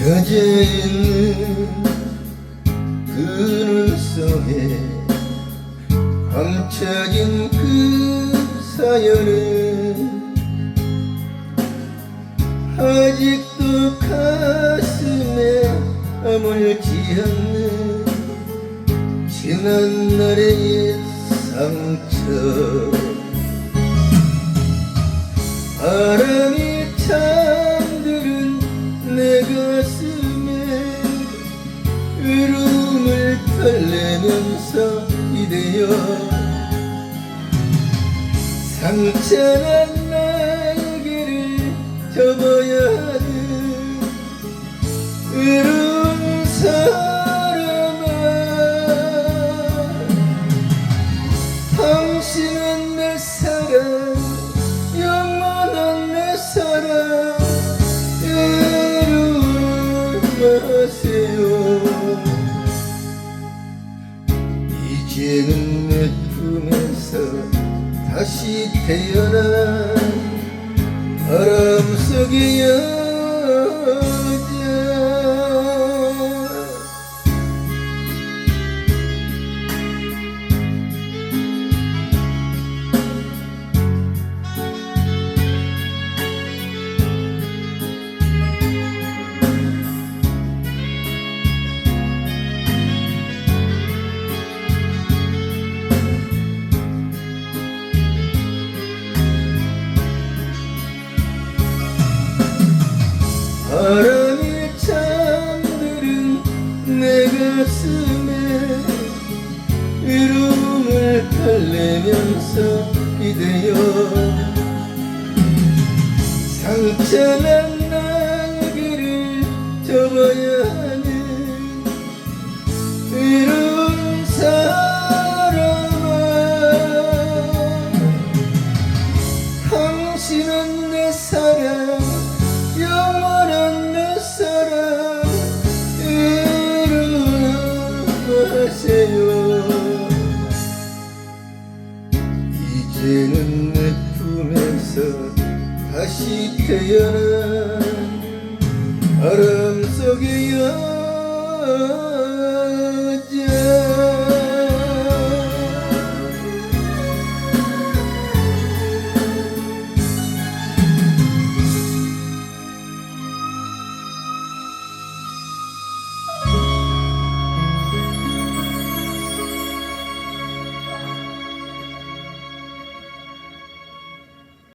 앉아있는 그늘 속에 감춰진 그 사연은 아직도 가슴에 아물지 않는 지난 날의 옛 상처. 바람이 잠들은 내 가슴 털내면서 이대여 상처난 날개를 접어야 하는 외로운 사람아. 당신은 내 사랑 영원한 내 사랑. 외로워 마세요 이제는 내 품에서 다시 태어난 바람 속의 여 바람이 잠들은 내 가슴에 외로움을 달래면서 기대어 상처난 날개를 접어야 하는 외로운 사람아 당신은 내 사랑 이제는 내 품에서 다시 태어난 바람 속의 여자